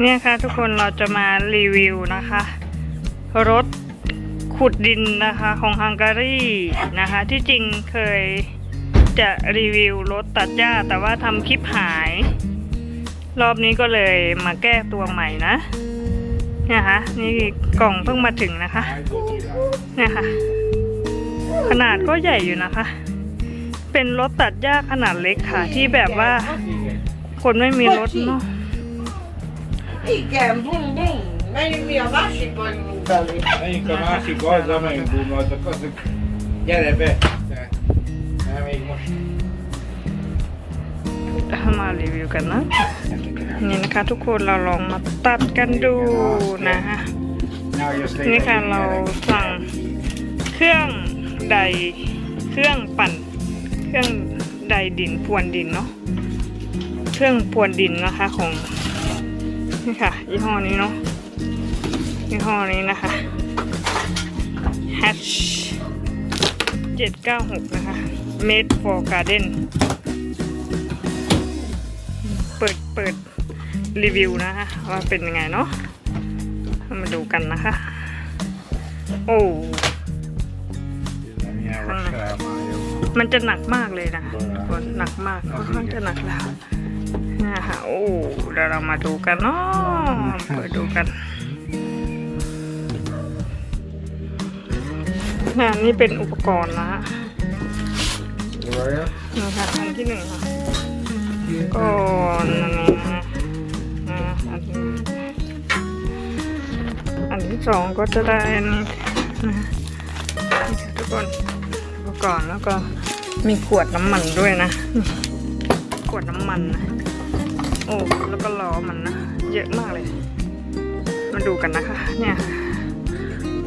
เนี่ยค่ะทุกคนเราจะมารีวิวนะคะ รถขุดดินนะคะของฮังการีนะคะ ที่จริงเคยจะรีวิวรถตัดหญ้า แต่ว่าทำคลิปหาย รอบนี้ก็เลยมาแก้ตัวใหม่นะเนี่ยค่ะนี่กล่องเพิ่งมาถึงนะคะเนี่ยค่ะขนาดก็ใหญ่อยู่นะคะ เป็นรถตัดหญ้าขนาดเล็กค่ะที่แบบว่า คนไม่มีรถเนาะ Mica un bum bum, ma il mio lasci poi il bucale. E incominciare cosa ma in buno da cose ya de be. Amigo. มารีวิวกันนะ นี่นะคะทุกคนเราลองมาตัดกันดูนะคะ Now you stay. นี่ค่ะเราสั่งเครื่องใดเครื่องปั่น เครื่องใดดินพรวนดินเนาะเครื่องพรวนดินนะคะของ นี่ค่ะยี่ห้อนี้เนาะยี่ห้อนี้นะคะ Hatch 796 นะคะ Made for Garden เปิดเปิดรีวิวนะคะว่าเป็นยังไงเนาะมาดูกันนะคะ โอ้ Ja, vad ska man มันจะหนักมากเลยนะทุกคนหนักมากค่อนข้างจะหนักแล้วนะคะ โอ้เดี๋ยวเรามาดูกันเนาะเปิดดูกันนะนี่เป็นอุปกรณ์นะ göra? นี่ค่ะอันที่หนึ่งค่ะก่อนอันนี้นะอ่าอันที่อันที่สองก็จะได้อันนี้นะนี่ค่ะทุกคนอุปกรณ์แล้วก็มีขวดน้ำมันด้วยนะนี่ขวดน้ำมันนะโอ้แล้วก็ล้อมันนะเยอะมากเลย มาดูกันนะคะ เนี่ย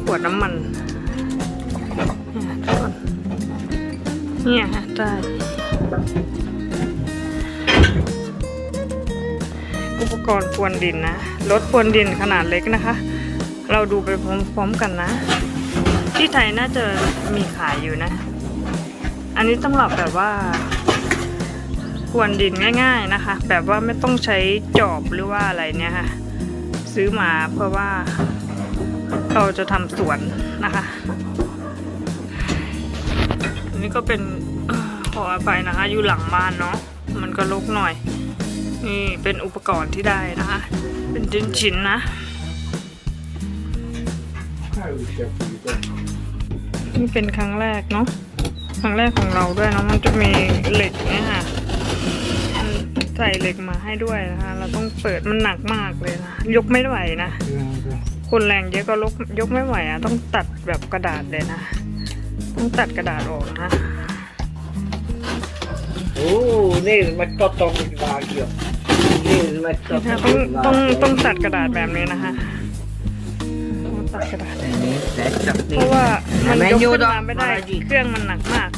ขวดน้ำมันเนี่ยทุกคนเนี่ยได้อุปกรณ์พรวนดินนะรถพรวนดินขนาดเล็กนะคะ เราดูไปพร้อมๆกันนะ ที่ไทยน่าจะมีขายอยู่นะ อันนี้สำหรับแบบว่า พรวนดินง่าย ๆนะคะ แบบว่าไม่ต้องใช้จอบหรือว่าอะไรเนี่ยค่ะ ซื้อมาเพราะว่าเราจะทำสวนนะคะอันนี้ก็เป็นห่อขออภัยนะคะ อยู่หลังบ้านเนาะมันก็รกหน่อย นี่เป็นอุปกรณ์ที่ได้นะคะ เป็นชิ้นๆนะ Här har vi köpt lite. นี่เป็นครั้งแรกเนาะครั้งแรกของเราด้วยเนาะมันจะมีเหล็กเนี่ยค่ะ ใส่เหล็กมาให้ด้วยนะคะ เราต้องเปิดมันหนักมากเลยนะ ยกไม่ไหวนะ คนแรงเยอะก็ลกยกไม่ไหวอะต้องตัดแบบกระดาษเลยนะ ต้องตัดกระดาษออกนะ Oh, ner med kottom i vagio. Ner med นะคะ kottom ต้อง i ต้อง vagio. ต้องตัดกระดาษแบบนี้นะคะต้องตัดกระดาษ Detta เพราะว่ามันยก Men ขึ้ jo น då, มาไม่ได้ bara dit. เครื่องมันหนักมาก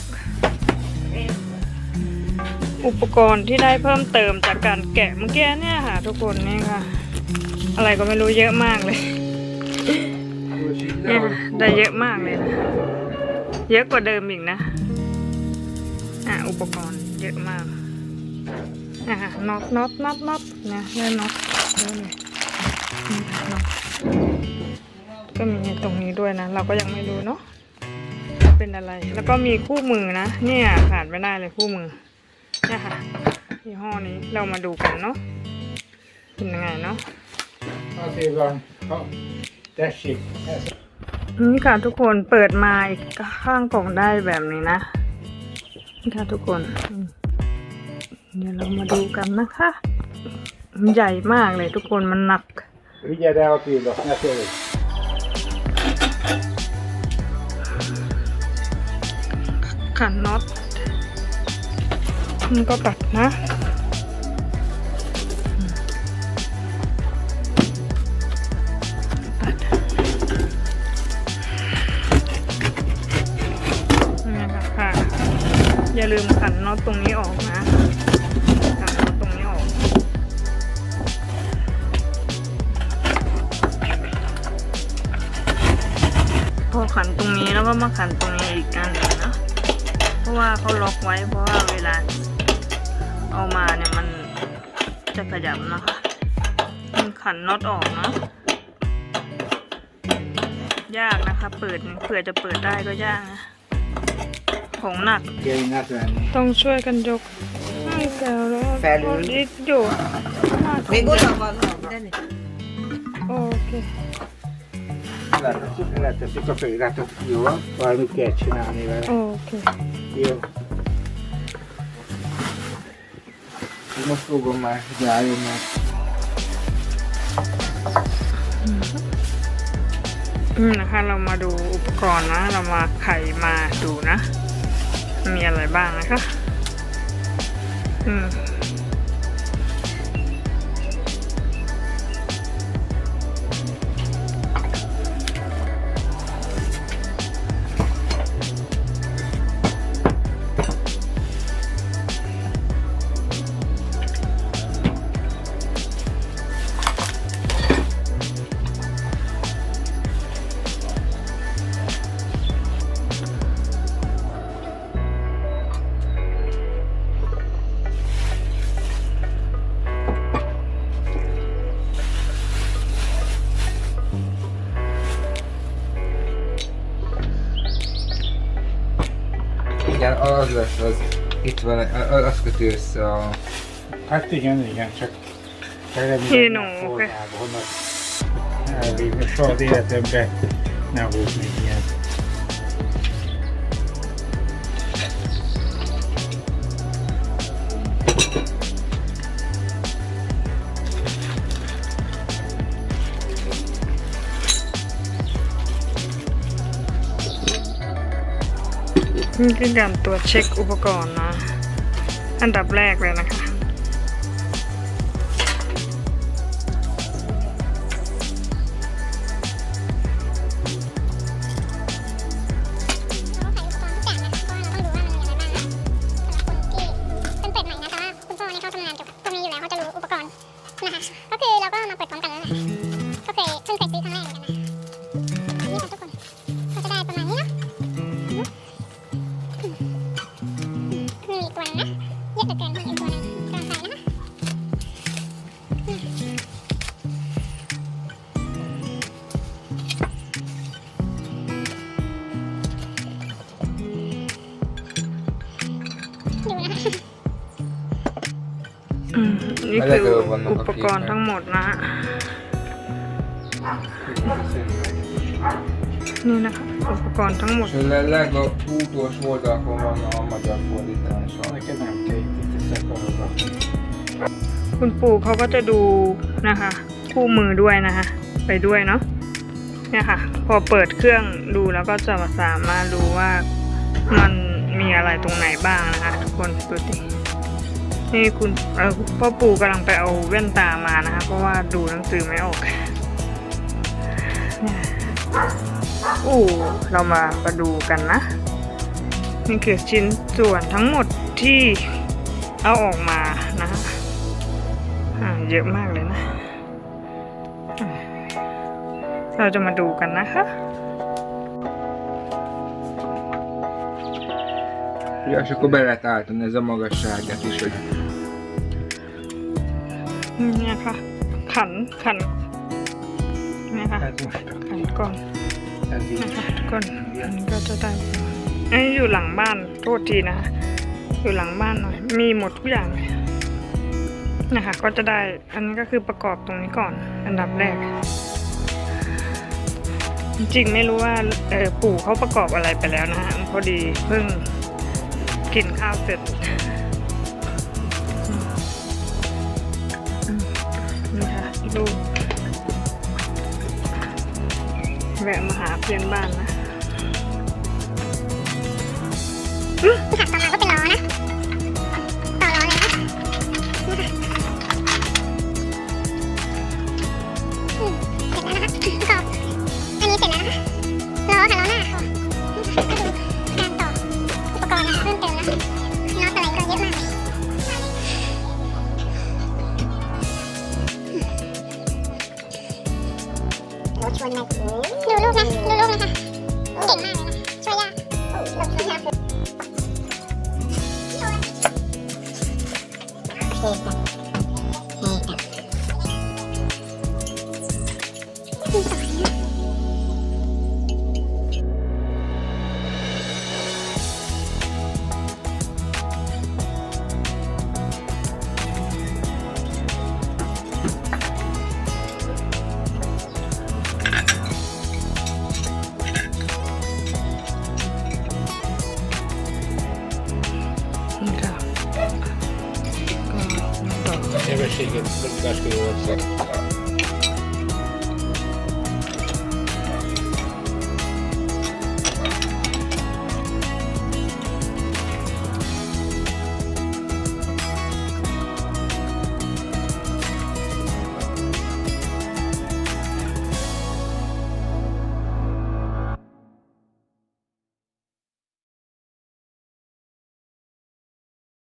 อุปกรณ์ที่ได้เพิ่มเติมจากการแกะเมื่อกี้เนี่ยค่ะ ทุกคนนี่ค่ะ อะไรก็ไม่รู้เยอะมากเลยเนี่ยค่ะได้เยอะมากเลยนะเยอะกว่าเดิมอีกนะอะอุปกรณ์เยอะมากนะคะน็อตน็อตน็อตน็อตนะได้น็อตเยอะเลยนี่ค่ะน็อตก็มีตรงนี้ด้วยนะ เราก็ยังไม่รู้เนาะว่าเป็นอะไร แล้วก็มีคู่มือนะ เนี่ยขาดไม่ได้เลยคู่มือเนี่ยค่ะยี่ห้อนี้เรามาดูกันเนาะเป็นยังไงเนาะ Ja, det var ja, that's it. นี่ค่ะทุกคนเปิดมาอีกข้างกล่องได้แบบนี้นะนี่ค่ะทุกคนอืมเดี๋ยวเรามาดูกันนะคะมันใหญ่มากเลยทุกคนมันหนัก Vi ger det här till då. Jag ser det. ขันน็อต มันก็ปัดนะปัดนี่ค่ะค่ะ อย่าลืมขันน็อตตรงนี้ออกนะขันน็อตตรงนี้ออก พอขันตรงนี้แล้วก็มาขันตรงนี้อีกอันหนึ่งนะ เพราะว่าเขาล็อกไว้เพราะว่าเวลา เอามาเนี่ยมันจะขยับนะคะมันขันขันน็อตออกนะยากนะคะ เปิดเผื่อจะเปิดได้ก็ยากนะของหนัก Che è in Atlanti. ต้องช่วยกันยกให้แกแล้วแฟนหรือดิดอยู่ Mi gusta quando vieni. โอเค Guarda, su, guarda, si copre il gatto io, poi mi piace, no, mi va. โอเค Io. Non sfogo mai, dai, ma. อืมนะคะเรามาดูอุปกรณ์นะ เรามาไขมาดูนะ มีอะไรบ้างนะคะ อืม az lesz, az itt van, az, az köti össze a... Hát igen, igen, csak Én nem ó, formába, honnan elvinni. Soha az életemben nem volt még ilyen. นี่คือการตรวจเช็คอุปกรณ์นะ อันดับแรกเลยนะคะ นี่คืออุปกรณ์ทั้งหมดนะ นี่นะคะอุปกรณ์ทั้งหมด És a legutolsó oldalakon van a magyar fordítása. Neked nem kell itt is คุณปู่เขาก็จะดูนะคะ คู่มือด้วยนะคะ ไปด้วยเนาะเนี่ยค่ะ พอเปิดเครื่องดูแล้วก็จะสามารถรู้ว่ามันมีอะไรตรงไหนบ้างนะคะ ทุกคนดูดิ นี่คุณพ่อปู่กำลังไปเอาแว่นตามานะคะเพราะว่าดูหนังสือไม่ออกเนี่ยอู้เรามามาดูกันนะ นี่คือชิ้นส่วนทั้งหมดที่เอาออกมานะคะอ่าเยอะมากเลยนะ เราจะมาดูกันนะคะ Ja, és akkor be lehet állítani ez a magasságát is, hogy เนี่ยค่ะ ขันขันเนี่ยค่ะ Ez most ขันก่อน ez นะ így. คะทุกคนอันนี้ก็จะได้อันนี้อยู่หลังบ้านโทษทีนะคะอยู่หลังบ้านหน่อย มีหมดทุกอย่างเลยนะคะก็จะได้อันนี้ก็คือประกอบตรงนี้ก่อน อันดับแรก จริงๆไม่รู้ว่าเออปู่เขาประกอบอะไรไปแล้วนะฮะพอดีเพิ่งกินข้าวเสร็จ นี่ค่ะลูกแวะมาหาเพื่อนบ้านนะค่ะต่อมาก็เป็นล้อนะ ต่อล้อเลยนะเสร็จแล้วนะคะประกอบอันนี้เสร็จแล้วนะคะ Oh. ค่ะ